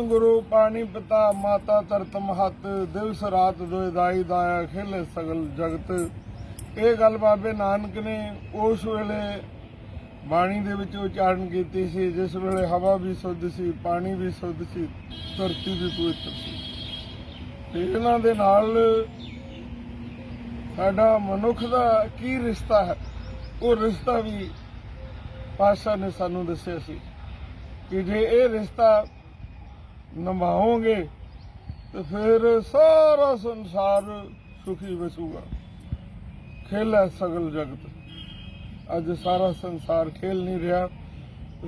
ਗੁਰੂ ਪਾਣੀ ਪਿਤਾ ਮਾਤਾ ਧਰਤ ਮਹਤ, ਦਿਵਸ ਰਾਤ ਦੋਇ ਦਾਇਆ ਖੇਲੇ ਸਗਲ ਜਗਤ। ਇਹ ਗੱਲ ਬਾਬੇ ਨਾਨਕ ਨੇ ਉਸ ਵੇਲੇ ਬਾਣੀ ਦੇ ਵਿੱਚ ਉਚਾਰਨ ਕੀਤੀ ਸੀ, ਜਿਸ ਵੇਲੇ ਹਵਾ ਵੀ ਸ਼ੁੱਧ ਸੀ, ਪਾਣੀ ਵੀ ਸ਼ੁੱਧ ਸੀ, ਧਰਤੀ ਵੀ ਪਵਿੱਤਰ ਸੀ। ਤੇ ਇਹਨਾਂ ਦੇ ਨਾਲ ਸਾਡਾ ਮਨੁੱਖ ਦਾ ਕੀ ਰਿਸ਼ਤਾ ਹੈ, ਉਹ ਰਿਸ਼ਤਾ ਵੀ ਪਾਸ਼ਾ ਨੇ ਸਾਨੂੰ ਦੱਸਿਆ ਸੀ ਕਿ ਜੇ ਇਹ ਰਿਸ਼ਤਾ ਨਿਭਾਓਗੇ ਤੇ ਫਿਰ ਸਾਰਾ ਸੰਸਾਰ ਸੁਖੀ ਵਸੂਗਾ। ਖੇਲਾ ਸਗਲ ਜਗਤ। ਅੱਜ ਸਾਰਾ ਸੰਸਾਰ ਖੇਲ ਨਹੀਂ ਰਿਹਾ।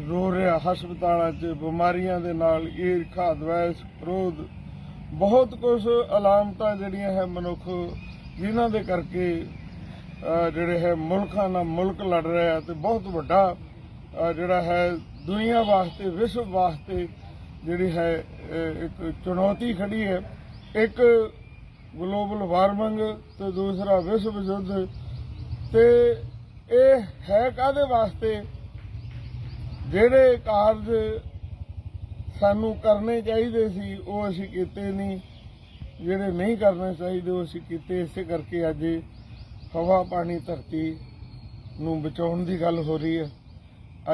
ਰੋ ਰਿਹਾ ਹਸਪਤਾਲਾਂ 'ਚ, ਬਿਮਾਰੀਆਂ ਦੇ ਨਾਲ ਈਰਖਾ ਦਵੈਸ ਕ੍ਰੋਧ ਬਹੁਤ ਕੁਝ ਅਲਾਮਤਾਂ ਜਿਹੜੀਆਂ ਹੈ ਮਨੁੱਖ, ਜਿਨ੍ਹਾਂ ਦੇ ਕਰਕੇ ਜਿਹੜੇ ਹੈ ਮੁਲਕਾਂ ਨਾਲ ਮੁਲਕ ਲੜ ਰਿਹਾ ਤੇ ਬਹੁਤ ਵੱਡਾ ਜਿਹੜਾ ਹੈ ਦੁਨੀਆ ਵਾਸਤੇ, ਵਿਸ਼ਵ ਵਾਸਤੇ ਜਿਹੜੀ ਹੈ ਇੱਕ ਚੁਣੌਤੀ ਖੜੀ ਹੈ। ਇੱਕ ਗਲੋਬਲ ਵਾਰਮਿੰਗ ਤੇ ਦੂਸਰਾ ਵਿਸ਼ਵ ਯੁੱਧ। ਤੇ ਇਹ ਹੈ ਕਾਦੇ ਵਾਸਤੇ? ਜਿਹੜੇ ਕਾਰਜ ਸਾਨੂੰ ਕਰਨੇ ਚਾਹੀਦੇ ਸੀ, ਉਹ ਅਸੀਂ ਕੀਤੇ ਨਹੀਂ। ਜਿਹੜੇ ਨਹੀਂ ਕਰਨੇ ਚਾਹੀਦੇ, ਉਹ ਅਸੀਂ ਕੀਤੇ। ਇਸੇ ਕਰਕੇ ਅੱਜ ਹਵਾ, ਪਾਣੀ, ਧਰਤੀ ਨੂੰ ਬਚਾਉਣ ਦੀ ਗੱਲ ਹੋ ਰਹੀ ਹੈ।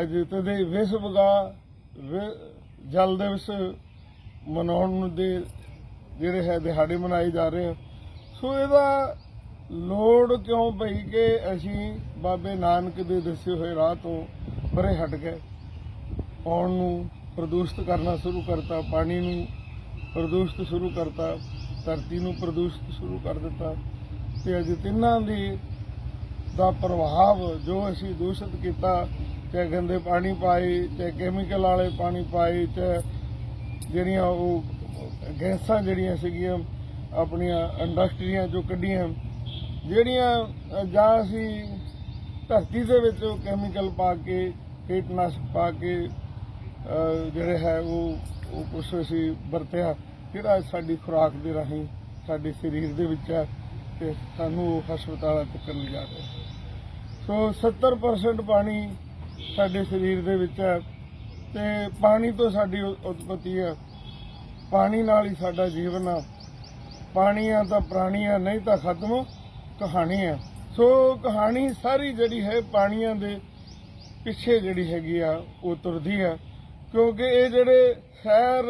ਅੱਜ ਤਦੇ ਵਿਸ਼ਵ ਦਾ ਵਿ- ਜਲ ਦਿਵਸ ਮਨਾਉਣ ਦੇ ਜਿਹੜੇ ਹੈ ਦਿਹਾੜੇ ਮਨਾਏ ਜਾ ਰਹੇ ਆ। ਸੋ ਇਹਦਾ ਲੋੜ ਕਿਉਂ ਪਈ ਕਿ ਅਸੀਂ ਬਾਬੇ ਨਾਨਕ ਦੇ ਦੱਸੇ ਹੋਏ ਰਾਹ ਤੋਂ ਪਰੇ ਹਟ ਗਏ ਪਾਉਣ ਨੂੰ ਪ੍ਰਦੂਸ਼ਿਤ ਕਰਨਾ ਸ਼ੁਰੂ ਕਰਤਾ, ਪਾਣੀ ਨੂੰ ਪ੍ਰਦੂਸ਼ਿਤ ਸ਼ੁਰੂ ਕਰਤਾ, ਧਰਤੀ ਨੂੰ ਪ੍ਰਦੂਸ਼ਿਤ ਸ਼ੁਰੂ ਕਰ ਦਿੱਤਾ। ਤੇ ਅੱਜ ਤਿੰਨਾਂ ਦੀ ਦਾ ਪ੍ਰਭਾਵ ਜੋ ਅਸੀਂ ਦੂਸ਼ਿਤ ਕੀਤਾ ਚਾਹੇ ਗੰਦੇ ਪਾਣੀ ਪਾਏ ਚਾਹੇ ਕੈਮੀਕਲ ਵਾਲੇ ਪਾਣੀ ਪਾਏ ਚਾਹੇ ਜਿਹੜੀਆਂ ਉਹ ਗੈਸਾਂ ਜਿਹੜੀਆਂ ਸੀਗੀਆਂ ਆਪਣੀਆਂ ਇੰਡਸਟਰੀਆਂ ਚੋਂ ਕੱਢੀਆਂ। ਜਿਹੜੀਆਂ ਜਾਂ ਅਸੀਂ ਧਰਤੀ ਦੇ ਵਿੱਚ ਕੈਮੀਕਲ ਪਾ ਕੇ, ਕੀਟਨਾਸ਼ਕ ਪਾ ਕੇ ਜਿਹੜੇ ਹੈ ਉਹ ਉਹ ਕੁਛ ਅਸੀਂ ਵਰਤਿਆ। ਜਿਹੜਾ ਸਾਡੀ ਖੁਰਾਕ ਦੇ ਰਾਹੀਂ ਸਾਡੇ ਸਰੀਰ ਦੇ ਵਿੱਚ ਹੈ ਤੇ ਸਾਨੂੰ ਉਹ ਹਸਪਤਾਲਾਂ ਤੱਕ ਲਿਜਾ ਰਿਹਾ। ਸੋ 70% ਪਾਣੀ ਸਾਡੇ ਸਰੀਰ ਦੇ ਵਿੱਚ ਹੈ। ਤੇ ਪਾਣੀ ਤੋਂ ਸਾਡੀ ਉਤਪਤੀ ਹੈ। ਪਾਣੀ ਨਾਲ ਹੀ ਸਾਡਾ ਜੀਵਨ ਆ। ਪਾਣੀ ਆ ਤਾਂ ਪ੍ਰਾਣੀ ਆ ਨਹੀਂ ਤਾਂ ਖਤਮ ਕਹਾਣੀ ਆ ਸੋ ਕਹਾਣੀ ਸਾਰੀ ਜਿਹੜੀ ਹੈ ਪਾਣੀਆਂ ਦੇ ਪਿੱਛੇ ਜਿਹੜੀ ਹੈਗੀ ਆ, ਉਹ ਤੁਰਦੀ ਆ ਕਿਉਂਕਿ ਇਹ ਜਿਹੜੇ ਸ਼ਹਿਰ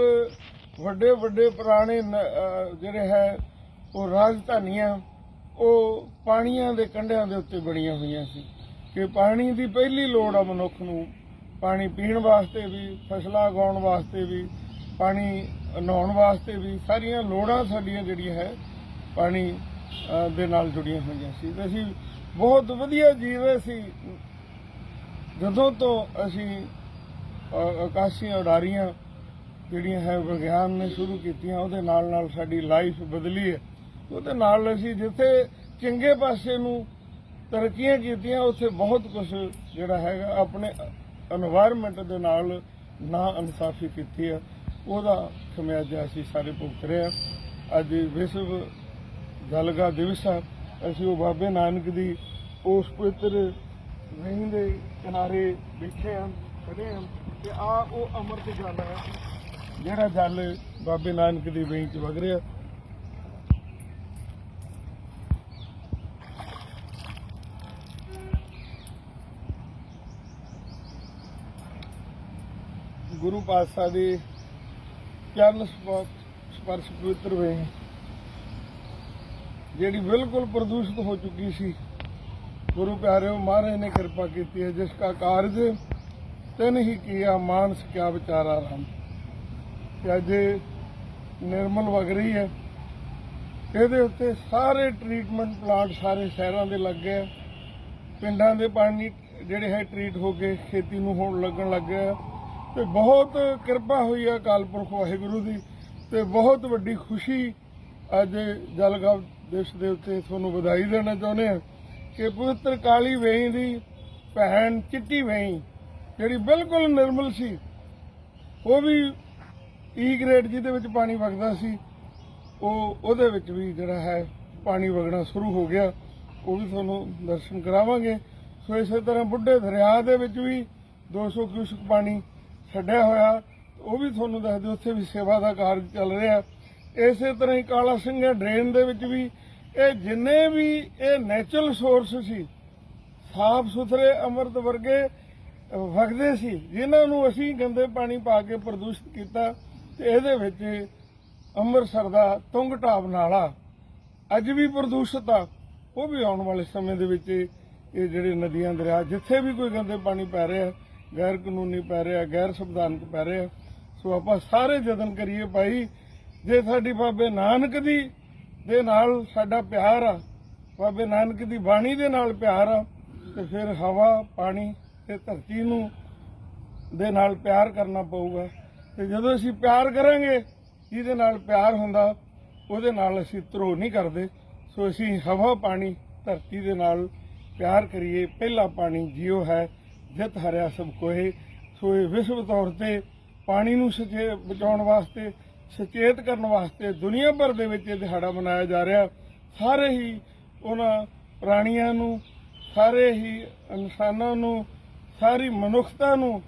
ਵੱਡੇ ਵੱਡੇ ਪੁਰਾਣੇ ਜਿਹੜੇ ਹੈ, ਉਹ ਰਾਜਧਾਨੀਆਂ, ਉਹ ਪਾਣੀਆਂ ਦੇ ਕੰਢਿਆਂ ਦੇ ਉੱਤੇ ਬਣੀਆਂ ਹੋਈਆਂ ਸੀ। ਕਿ ਪਾਣੀ ਦੀ ਪਹਿਲੀ ਲੋੜ ਆ ਮਨੁੱਖ ਨੂੰ। ਪਾਣੀ ਪੀਣ ਵਾਸਤੇ ਵੀ, ਫਸਲਾਂ ਉਗਾਉਣ ਵਾਸਤੇ ਵੀ, ਪਾਣੀ ਨਹਾਉਣ ਵਾਸਤੇ ਵੀ, ਸਾਰੀਆਂ ਲੋੜਾਂ ਸਾਡੀਆਂ ਜਿਹੜੀਆਂ ਹੈ, ਪਾਣੀ ਦੇ ਨਾਲ ਜੁੜੀਆਂ ਹੋਈਆਂ ਸੀ। ਤੇ ਅਸੀਂ ਬਹੁਤ ਵਧੀਆ ਜੀਵੇ ਸੀ ਜਦੋਂ ਤੋਂ ਅਸੀਂ ਆਕਾਸ਼ੀ ਉਡਾਰੀਆਂ ਜਿਹੜੀਆਂ ਹੈ, ਵਿਗਿਆਨ ਨੇ ਸ਼ੁਰੂ ਕੀਤੀਆਂ, ਉਹਦੇ ਨਾਲ ਨਾਲ ਸਾਡੀ ਲਾਈਫ ਬਦਲੀ ਹੈ। ਉਹਦੇ ਨਾਲ ਅਸੀਂ ਜਿੱਥੇ ਚੰਗੇ ਪਾਸੇ ਨੂੰ ਤਰੱਕੀਆਂ ਕੀਤੀਆਂ, ਉੱਥੇ ਬਹੁਤ ਕੁਝ ਜਿਹੜਾ ਹੈਗਾ, ਆਪਣੇ এনवायरमेंट ਦੇ ਨਾਲ ਨਾ ਇਨਸਾਫੀ ਕੀਤੀ ਆ। ਉਹਦਾ ਖਮਿਆਜਾ ਅਸੀਂ ਸਾਰੇ ਭੁਗਤ ਰਹੇ ਆ। ਅੱਜ ਵਿਸ਼ਵ ਜਲਗਾ ਦਿਵਸ ਆ। ਅਸੀਂ ਉਹ ਬਾਬੇ ਨਾਨਕ ਦੀ ਉਸ ਪਵਿੱਤਰ ਰਹੀਂ ਦੇ ਕਿਨਾਰੇ ਬੈਠੇ ਹਾਂ ਖੜੇ ਹਾਂ ਤੇ ਆ ਉਹ ਅਮਰਤ ਜਲ ਹੈ ਜਿਹੜਾ ਜਲ ਬਾਬੇ ਨਾਨਕ ਦੀ ਵੇਈ ਚ ਵਗ ਰਿਹਾ। ਗੁਰੂ ਪਾਤਸ਼ਾਹ ਦੇ ਚਰਨ ਸਪਰਸ਼ ਪਵਿੱਤਰ ਵੇਈ ਜਿਹੜੀ ਬਿਲਕੁਲ ਪ੍ਰਦੂਸ਼ਿਤ ਹੋ ਚੁੱਕੀ ਸੀ। ਗੁਰੂ ਪਿਆਰਿਓ, ਮਹਾਰਾਜ ਨੇ ਕਿਰਪਾ ਕੀਤੀ ਹੈ, ਜਿਸ ਕਾ ਕਾਰਜ ਤਿਨ ਹੀ ਕੀਆ, ਮਾਨਸ ਕਿਆ ਵਿਚਾਰਾ ਰਾਮ। ਤੇ ਅੱਜ ਨਿਰਮਲ ਵਗ ਰਹੀ ਹੈ। ਇਹਦੇ ਉੱਤੇ ਸਾਰੇ ਟ੍ਰੀਟਮੈਂਟ ਪਲਾਂਟ ਸਾਰੇ ਸ਼ਹਿਰਾਂ ਦੇ ਲੱਗ ਗਏ। ਪਿੰਡਾਂ ਦੇ ਪਾਣੀ ਜਿਹੜੇ ਹੈ ਟ੍ਰੀਟ ਹੋ ਕੇ ਖੇਤੀ ਨੂੰ ਹੋਣ ਲੱਗਣ ਲੱਗ ਗਿਆ। ਤੇ ਬਹੁਤ ਕਿਰਪਾ ਹੋਈ ਆ ਅਕਾਲ ਪੁਰਖ ਵਾਹਿਗੁਰੂ ਦੀ ਤੇ ਬਹੁਤ ਵੱਡੀ ਖੁਸ਼ੀ ਅੱਜ ਜਲਗਾਵ ਦਿਵਸ ਦੇ ਉੱਤੇ ਤੁਹਾਨੂੰ ਵਧਾਈ ਦੇਣਾ ਚਾਹੁੰਦੇ ਹਾਂ ਕਿ ਪਵਿੱਤਰ ਕਾਲੀ ਵੇਈ ਦੀ ਭੈਣ ਚਿੱਟੀ ਵੇਈ, ਜਿਹੜੀ ਬਿਲਕੁਲ ਨਿਰਮਲ ਸੀ, ਉਹ ਵੀ e ਈ ਗ੍ਰੇਡ ਜਿਹਦੇ ਵਿੱਚ ਪਾਣੀ ਵਗਦਾ ਸੀ, ਉਹ ਉਹਦੇ ਵਿੱਚ ਵੀ ਜਿਹੜਾ ਹੈ ਪਾਣੀ ਵਗਣਾ ਸ਼ੁਰੂ ਹੋ ਗਿਆ, ਉਹ ਵੀ ਤੁਹਾਨੂੰ ਦਰਸ਼ਨ ਕਰਾਵਾਂਗੇ। ਸੋ ਇਸੇ ਤਰ੍ਹਾਂ ਬੁੱਢੇ ਦਰਿਆ ਦੇ ਵਿੱਚ ਵੀ 200 ਕਿਊਸਕ ਪਾਣੀ ਛੱਡਿਆ ਹੋਇਆ, ਉਹ ਵੀ ਤੁਹਾਨੂੰ ਦੱਸ ਦਿਓ, ਉੱਥੇ ਵੀ ਸੇਵਾ ਦਾ ਕਾਰਜ ਚੱਲ ਰਿਹਾ। ਇਸੇ ਤਰ੍ਹਾਂ ਹੀ ਕਾਲਾ ਸਿੰਘਾ ਡਰੇਨ ਦੇ ਵਿੱਚ ਵੀ, ਇਹ ਜਿੰਨੇ ਵੀ ਇਹ ਨੈਚੁਰਲ ਸੋਰਸ ਸੀ, ਸਾਫ਼ ਸੁਥਰੇ ਅੰਮ੍ਰਿਤ ਵਰਗੇ ਵਗਦੇ ਸੀ, ਜਿਨ੍ਹਾਂ ਨੂੰ ਅਸੀਂ ਗੰਦੇ ਪਾਣੀ ਪਾ ਕੇ ਪ੍ਰਦੂਸ਼ਿਤ ਕੀਤਾ, ਤੇ ਇਹਦੇ ਵਿੱਚ ਅੰਮ੍ਰਿਤਸਰ ਦਾ ਤੁੰਗ ਢਾਬ ਨਾਲਾ, ਅੱਜ ਵੀ ਪ੍ਰਦੂਸ਼ਿਤ ਆ। ਉਹ ਵੀ ਆਉਣ ਵਾਲੇ ਸਮੇਂ ਦੇ ਵਿੱਚ ਇਹ ਜਿਹੜੇ ਨਦੀਆਂ, ਦਰਿਆ, ਜਿੱਥੇ ਵੀ ਕੋਈ ਗੰਦੇ ਪਾਣੀ ਪੈ ਰਿਹਾ ਗੈਰ ਕਾਨੂੰਨੀ ਪੈ ਰਿਹਾ, ਗੈਰ ਸੰਵਿਧਾਨਕ ਪੈ ਰਿਹਾ। ਸੋ ਆਪਾਂ ਸਾਰੇ ਯਤਨ ਕਰੀਏ ਭਾਈ, ਜੇ ਸਾਡੀ ਬਾਬੇ ਨਾਨਕ ਦੀ ਦੇ ਨਾਲ ਸਾਡਾ ਪਿਆਰ ਆ, ਬਾਬੇ ਨਾਨਕ ਦੀ ਬਾਣੀ ਦੇ ਨਾਲ ਪਿਆਰ ਆ, ਤੇ ਫਿਰ ਹਵਾ, ਪਾਣੀ ਤੇ ਧਰਤੀ ਨੂੰ ਦੇ ਨਾਲ ਪਿਆਰ ਕਰਨਾ ਪਊਗਾ। ਤੇ ਜਦੋਂ ਅਸੀਂ ਪਿਆਰ ਕਰਾਂਗੇ, ਜਿਹਦੇ ਨਾਲ ਪਿਆਰ ਹੁੰਦਾ, ਉਹਦੇ ਨਾਲ ਅਸੀਂ ਧਰੋ ਨਹੀਂ ਕਰਦੇ। ਸੋ ਅਸੀਂ ਹਵਾ, ਪਾਣੀ, ਧਰਤੀ ਦੇ ਨਾਲ ਪਿਆਰ ਕਰੀਏ। ਪਹਿਲਾ ਪਾਣੀ ਜਿਉ ਹੈ। ਜਿੱਤ ਹਰਿਆ ਸਭ ਕੋਏ ਸੋ ਇਹ ਵਿਸ਼ਵ ਤੌਰ ਤੇ ਪਾਣੀ ਨੂੰ ਸਚੇ ਬਚਾਉਣ ਵਾਸਤੇ, ਸੁਚੇਤ ਕਰਨ ਵਾਸਤੇ ਦੁਨੀਆ ਭਰ ਦੇ ਵਿੱਚ ਇਹ ਦਿਹਾੜਾ ਮਨਾਇਆ ਜਾ ਰਿਹਾ। ਸਾਰੇ ਹੀ ਉਹਨਾਂ ਪ੍ਰਾਣੀਆਂ ਨੂੰ, ਸਾਰੇ ਹੀ ਇਨਸਾਨਾਂ ਨੂੰ, ਸਾਰੀ ਮਨੁੱਖਤਾ ਨੂੰ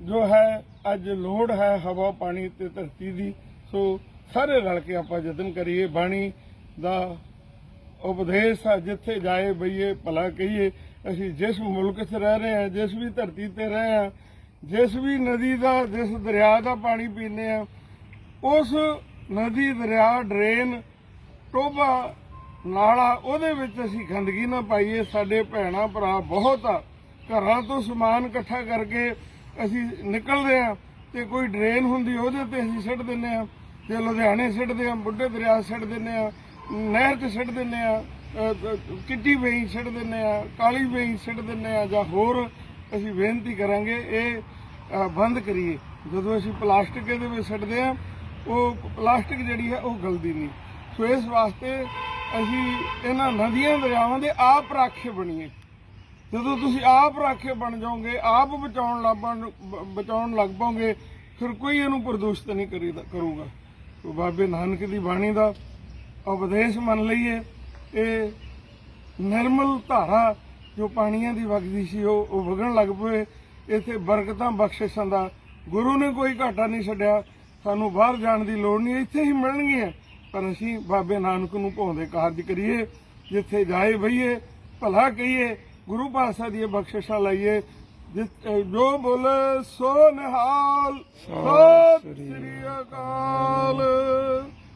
ਜੋ ਹੈ, ਅੱਜ ਲੋੜ ਹੈ ਹਵਾ, ਪਾਣੀ ਤੇ ਧਰਤੀ ਦੀ। ਸੋ ਸਾਰੇ ਰਲ ਕੇ ਆਪਾਂ ਯਤਨ ਕਰੀਏ। ਬਾਣੀ ਦਾ ਉਪਦੇਸ਼ ਆ, ਜਿੱਥੇ ਜਾਏ ਬਈਏ, ਭਲਾ ਕਹੀਏ। ਅਸੀਂ ਜਿਸ ਮੁਲਕ 'ਚ ਰਹਿ ਰਹੇ ਹਾਂ, ਜਿਸ ਵੀ ਧਰਤੀ ਤੇ ਰਹੇ ਹਾਂ, ਜਿਸ ਵੀ ਨਦੀ ਦਾ, ਜਿਸ ਦਰਿਆ ਦਾ ਪਾਣੀ ਪੀਂਦੇ ਆ ਉਸ ਨਦੀ ਦਰਿਆ ਡਰੇਨ ਟੋਬਾ ਨਾਲਾ ਉਹਦੇ ਵਿੱਚ ਅਸੀਂ ਗੰਦਗੀ ਨਾ ਪਾਈਏ। ਸਾਡੇ ਭੈਣਾ ਭਰਾ ਬਹੁਤ ਆ। ਘਰਾਂ ਤੋਂ ਸਮਾਨ ਇਕੱਠਾ ਕਰਕੇ ਅਸੀਂ ਨਿਕਲਦੇ ਆ ਤੇ ਕੋਈ ਡਰੇਨ ਹੁੰਦੀ ਉਹਦੇ ਤੇ ਅਸੀਂ ਸਿੱਟ ਦਿੰਨੇ ਆ ਤੇ ਲੁਧਿਆਣੇ ਸਿੱਟਦੇ ਆ ਬੁੱਢੇ ਦਰਿਆ ਸਿੱਟ ਦਿੰਨੇ ਆ ਨਹਿਰ 'ਚ ਸਿੱਟ ਦਿੰਦੇ ਆ ਕਿੱਟੀ ਵੇਈ ਸਿੱਟ ਦਿੰਦੇ ਆ, ਕਾਲੀ ਵੇਈ ਸਿੱਟ ਦਿੰਦੇ ਆ, ਜਾਂ ਹੋਰ ਅਸੀਂ ਬੇਨਤੀ ਕਰਾਂਗੇ ਇਹ ਬੰਦ ਕਰੀਏ। ਜਦੋਂ ਅਸੀਂ ਪਲਾਸਟਿਕ ਇਹਦੇ ਵਿੱਚ ਸਿੱਟਦੇ ਆ, ਉਹ ਪਲਾਸਟਿਕ ਜਿਹੜੀ ਹੈ ਉਹ ਗਲਦੀ ਨਹੀਂ। ਸੋ ਇਸ ਵਾਸਤੇ ਅਸੀਂ ਇਹਨਾਂ ਨਦੀਆਂ ਦਰਿਆਵਾਂ ਦੇ ਆਪ ਰਾਖੇ ਬਣੀਏ। ਜਦੋਂ ਤੁਸੀਂ ਆਪ ਰਾਖੇ ਬਣ ਜਾਓਗੇ, ਆਪ ਬਚਾਉਣ ਲੱਗ ਬਣ- ਬ- ਬਚਾਉਣ ਲੱਗ ਪਾਓਗੇ, ਫਿਰ ਕੋਈ ਇਹਨੂੰ ਪ੍ਰਦੂਸ਼ਿਤ ਨਹੀਂ ਕਰੀਦਾ, ਕਰੂਗਾ। ਬਾਬੇ ਨਾਨਕ ਦੀ ਬਾਣੀ ਦਾ ਉਪਦੇਸ਼ ਮੰਨ ਲਈਏ ਇਹ ਨਿਰਮਲ ਧਾਰਾ ਜੋ ਪਾਣੀਆਂ ਦੀ ਵਗਦੀ ਸੀ ਉਹ ਵਗਣ ਲੱਗ ਪਏ। ਇੱਥੇ ਬਰਕਤਾਂ ਬਖਸ਼ਿਸ਼ਾਂ ਦਾ ਗੁਰੂ ਨੇ ਕੋਈ ਘਾਟਾ ਨਹੀਂ ਛੱਡਿਆ। ਸਾਨੂੰ ਬਾਹਰ ਜਾਣ ਦੀ ਲੋੜ ਨਹੀਂ ਇੱਥੇ ਹੀ ਮਿਲਣਗੀਆਂ। ਪਰ ਅਸੀਂ ਬਾਬੇ ਨਾਨਕ ਨੂੰ ਭਾਉਂਦੇ ਕਾਰਜ ਕਰੀਏ ਜਿੱਥੇ ਜਾਏ ਬਈਏ ਭਲਾ ਕਹੀਏ ਗੁਰੂ ਪਾਤਸ਼ਾਹ ਦੀਆਂ ਬਖਸ਼ਿਸ਼ਾਂ ਲਈਏ। ਜੋ ਬੋਲੇ ਸੋ ਨਿਹਾਲ। ਸਤਿ ਸ੍ਰੀ ਅਕਾਲ।